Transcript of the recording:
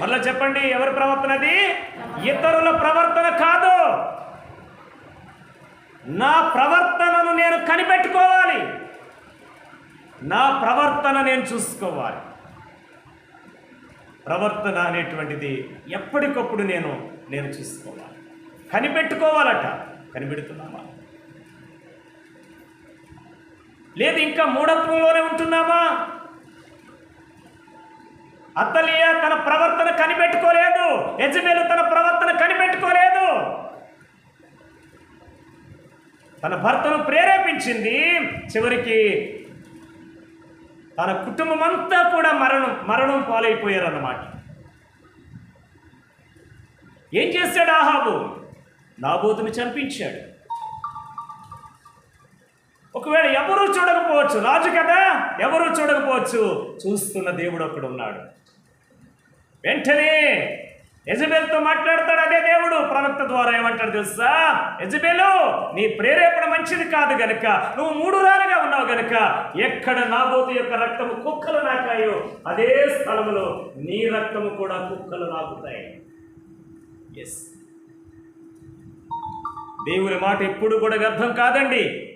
మళ్ళీ చెప్పండి ఎవరి ప్రవర్తన అది? ఇతరుల ప్రవర్తన కాదు. నా ప్రవర్తనను నేను కనిపెట్టుకోవాలి. నా ప్రవర్తన నేను చూసుకోవాలి. ప్రవర్తన అనేటువంటిది ఎప్పటికప్పుడు నేను నేను చూసుకోవాలి. కనిపెట్టుకోవాలట. కనిపెడుతున్నామా? లేదు ఇంకా మూఢత్వంలోనే ఉంటున్నామా? అత్తలియ తన ప్రవర్తన కనిపెట్టుకోలేదు. యజమేలు తన ప్రవర్తన కనిపెట్టుకోలేదు. తన భర్తను ప్రేరేపించింది. చివరికి తన కుటుంబం అంతా కూడా మరణం మరణం పాలైపోయారు అన్నమాట ఏం చేశాడు ఆహాబు? నాబోతును చంపించాడు. ఒకవేళ ఎవరు చూడకపోవచ్చు రాజు కదా? ఎవరు చూడకపోవచ్చు? చూస్తున్న దేవుడు ఒకడు ఉన్నాడు. వెంటనే యజబేల్తో మాట్లాడతాడు అదే దేవుడు. ప్రవక్త ద్వారా ఏమంటాడు తెలుసా? యజబేలు నీ ప్రేరేపణ మంచిది కాదు గనుక నువ్వు మూడు రాలుగా ఉన్నావు గనుక ఎక్కడ నాబోతు యొక్క రక్తము కుక్కలు నాకాయో అదే స్థలములో నీ రక్తము కూడా కుక్కలు నాకుతాయి. ఎస్ దేవుని మాట ఎప్పుడు కూడా వ్యర్థం కాదండి.